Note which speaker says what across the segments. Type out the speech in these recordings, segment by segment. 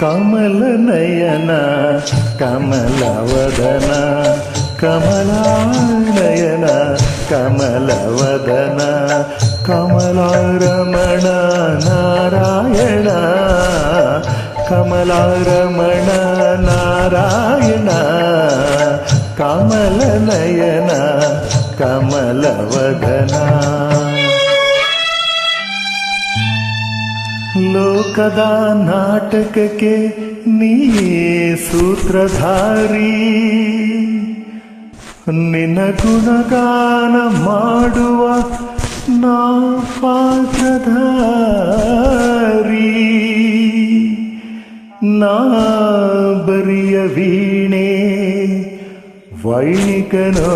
Speaker 1: కమలనయన కమలవదన కమలానయన కమలవదన కమలారమణ నారాయణ కమలారమణ నారాయణ కమలనయన కమలవదనా ಲೋಕದ ನಾಟಕಕ್ಕೆ ನೀ ಸೂತ್ರಧಾರಿ. ನಿನ್ನ ಗುಣಗಾನ ಮಾಡುವ ನಾ ಪಾತ್ರಧಾರಿ. ನಾ ಬರಿಯ ವೀಣೆ ವೈಣಿಕನೋ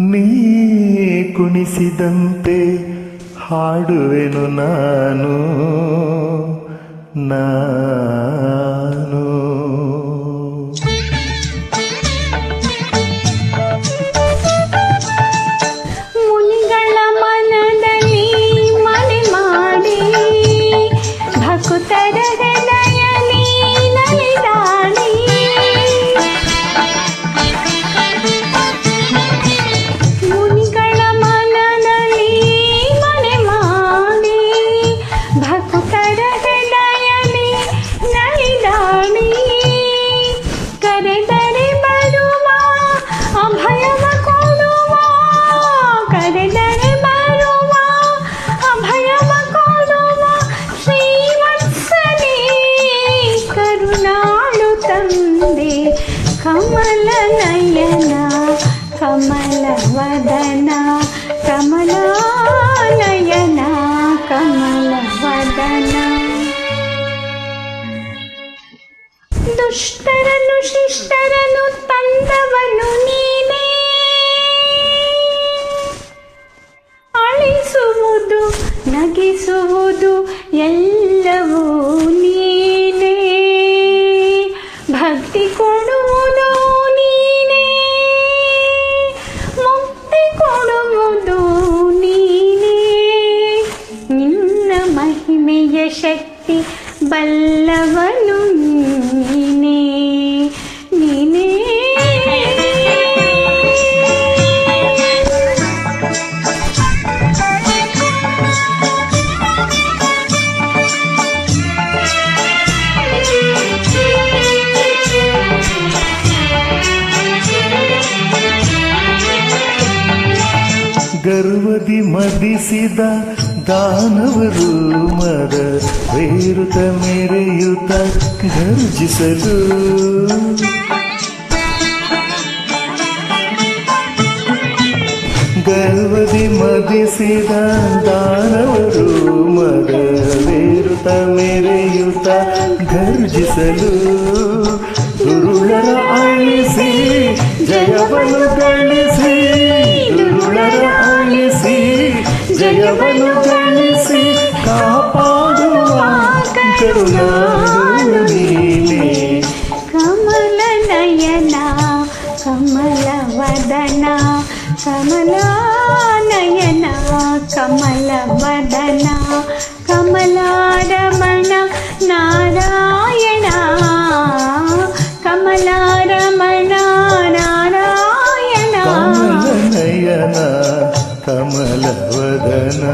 Speaker 1: ನೀ ಕುಣಿಸಿದಂತೆ ಹಾಡುವೆನು ನಾನು ನಾನು
Speaker 2: कमलवदना कमलानयना कमलवदना दुष्टरनु शिष्टर
Speaker 1: ಗರ್ವದಿ ಮದಿಸಿದ ದಾನವರು ಮರ ವೇರುತ ಮೆರೆಯುತ ಗರ್ಜಿಸಲು. ಗರ್ವದಿ ಮದಿಸಿದ ದಾನವರು ಮರ ವೇರುತ ಮೆರೆಯುತ ಗರ್ಜಿಸಲು. ದುರುಳರ ಅಳಿಸಿ ಜಯವನ್ನು ಗಳಿಸಿ
Speaker 2: దయవను కలిసి కాపాడువా కరుణాడు నీవే కమల నయన కమల వదన కమలానయన కమల వదన
Speaker 1: కమలారమణ నారా కమలవదనా?